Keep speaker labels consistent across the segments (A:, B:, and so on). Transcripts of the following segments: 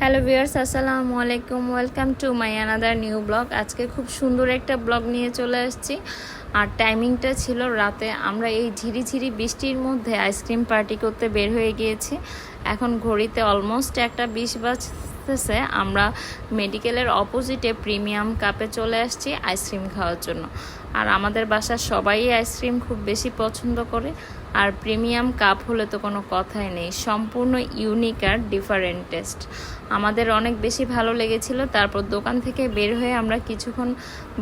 A: Hello viewers, আসসালামু আলাইকুম। Welcome to my another new blog আজকে খুব সুন্দর একটা ব্লগ নিয়ে চলে আসছি। আর টাইমিংটা ছিল রাতে। আমরা এই ঝিরিঝিরি বৃষ্টির মধ্যে আইসক্রিম পার্টি করতে বের হয়ে গিয়েছি। এখন ঘড়িতে অলমোস্ট একটা বিশ বাজতেছে। আমরা মেডিকেলের অপোজিটে প্রিমিয়াম কাপে চলে আসছি আইসক্রিম খাওয়ার জন্য। আর আমাদের বাসার সবাই আইসক্রিম খুব বেশি পছন্দ করে। আর প্রিমিয়াম কাপ হলে তো কোনো কথাই নেই। সম্পূর্ণ ইউনিক আর ডিফারেন্ট টেস্ট আমাদের অনেক বেশি ভালো লেগেছিল। তারপর দোকান থেকে বের হয়ে আমরা কিছুক্ষণ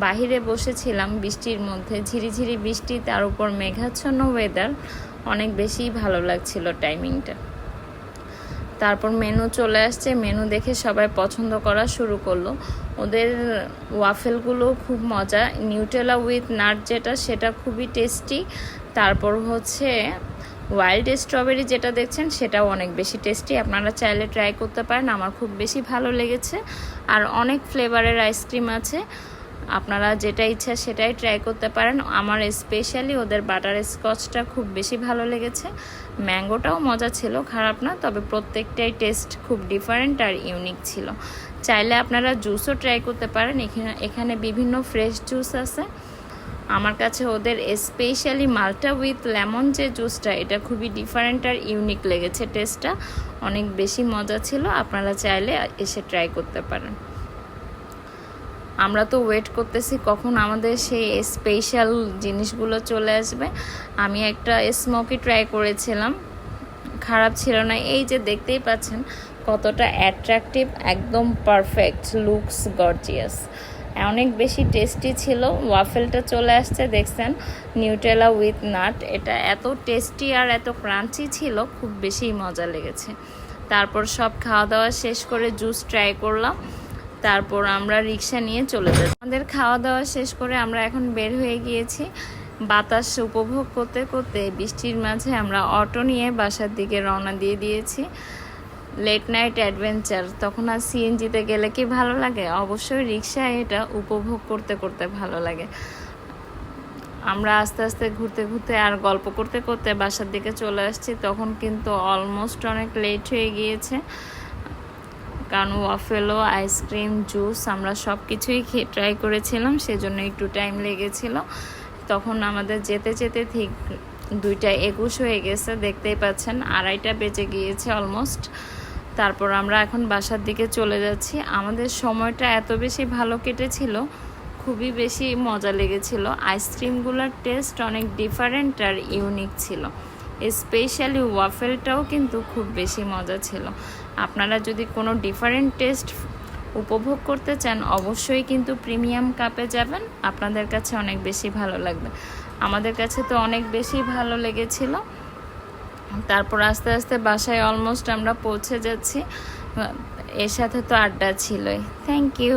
A: বাহিরে বসেছিলাম বৃষ্টির মধ্যে। ঝিরিঝিরি বৃষ্টি তার উপর মেঘাচ্ছন্ন ওয়েদার অনেক বেশি ভালো লাগছিল টাইমিংটা তারপর মেনু চলে আসছে। মেনু দেখে সবাই পছন্দ করা শুরু করল। ওদের ওয়াফেলগুলো খুব মজা। নিউটেলা উইথ নাট যেটা, সেটা খুবই টেস্টি তারপর হচ্ছে ওয়াইল্ড স্ট্রবেরি যেটা দেখছেন, সেটাও অনেক বেশি টেস্টি আপনারা চাইলে ট্রাই করতে পারেন, আমার খুব বেশি ভালো লেগেছে। আর অনেক ফ্লেভারের আইসক্রিম আছে। আপনারা যেটা ইচ্ছা সেটাই ট্রাই করতে পারেন। আমার স্পেশালি ওদের বাটার স্কচটা খুব বেশি ভালো লেগেছে। ম্যাঙ্গোটাও মজা ছিল, খারাপ না, তবে প্রত্যেকটাই টেস্ট খুব ডিফারেন্ট আর ইউনিক ছিল। চাইলে আপনারা জুসও ট্রাই করতে পারেন। এখানে এখানে বিভিন্ন ফ্রেশ জুস আছে। আমার কাছে ওদের স্পেশালি মাল্টা উইথ লেমন যে জুসটা এটা খুবই ডিফারেন্ট আর ইউনিক লেগেছে টেস্টটা অনেক বেশি মজা ছিল। আপনারা চাইলে এসে ট্রাই করতে পারেন। আমরা তো ওয়েট করতেছি কখন আমাদের সেই স্পেশাল জিনিসগুলো চলে আসবে। আমি একটা স্মোকি ট্রাই করেছিলাম, খারাপ ছিল না। এই যে দেখতেই পাচ্ছেন কতটা অ্যাট্রাকটিভ একদম পারফেক্ট লুকস গর্জিয়াস অনেক বেশি টেস্টি ছিল ওয়াফেলটা চলে আসছে, দেখছেন? নিউটেলা উইথ নাট এটা এত টেস্টি আর এত ক্রাঞ্চি ছিল, খুব বেশি মজা লেগেছে। তারপর সব খাওয়া দাওয়া শেষ করে জুস ট্রাই করলাম। তারপর আমরা রিক্সা নিয়ে চলে যাই। আমাদের খাওয়া দাওয়া শেষ করে আমরা এখন বের হয়ে গিয়েছি। বাতাস উপভোগ করতে করতে বৃষ্টির মাঝে আমরা অটো নিয়ে বাসার দিকে রওনা দিয়ে দিয়েছি। লেট নাইট অ্যাডভেঞ্চার তখন আর সিএনজিতে গেলে কি ভালো লাগে? অবশ্যই রিক্সায় এটা উপভোগ করতে করতে ভালো লাগে। আমরা আস্তে আস্তে ঘুরতে ঘুরতে আর গল্প করতে করতে বাসার দিকে চলে আসছি। তখন কিন্তু অলমোস্ট অনেক লেট হয়ে গিয়েছে। কারণ ওয়াফেলো, আইসক্রিম, জুস আমরা সব কিছুই ট্রাই করেছিলাম, সেজন্য একটু টাইম লেগেছিল। তখন আমাদের যেতে যেতে ঠিক দুইটা একুশ হয়ে গেছে, দেখতেই পাচ্ছেন, আড়াইটা বেজে গিয়েছে অলমোস্ট তারপর আমরা এখন বাসার দিকে চলে যাচ্ছি। আমাদের সময়টা এত বেশি ভালো কেটেছিল, খুবই বেশি মজা লেগেছিল। আইসক্রিমগুলোর টেস্ট অনেক ডিফারেন্ট আর ইউনিক ছিল। স্পেশালি ওয়াফেলটাও কিন্তু খুব বেশি মজা ছিল। আপনারা যদি কোনো ডিফারেন্ট টেস্ট উপভোগ করতে চান, অবশ্যই কিন্তু প্রিমিয়াম কাপে যাবেন। আপনাদের কাছে অনেক বেশি ভালো লাগবে। আমাদের কাছে তো অনেক বেশি ভালো লেগেছিল। তারপর আস্তে আস্তে বাসায় অলমোস্ট আমরা পৌঁছে যাচ্ছি। এর সাথে তো আড্ডা ছিলই। Thank you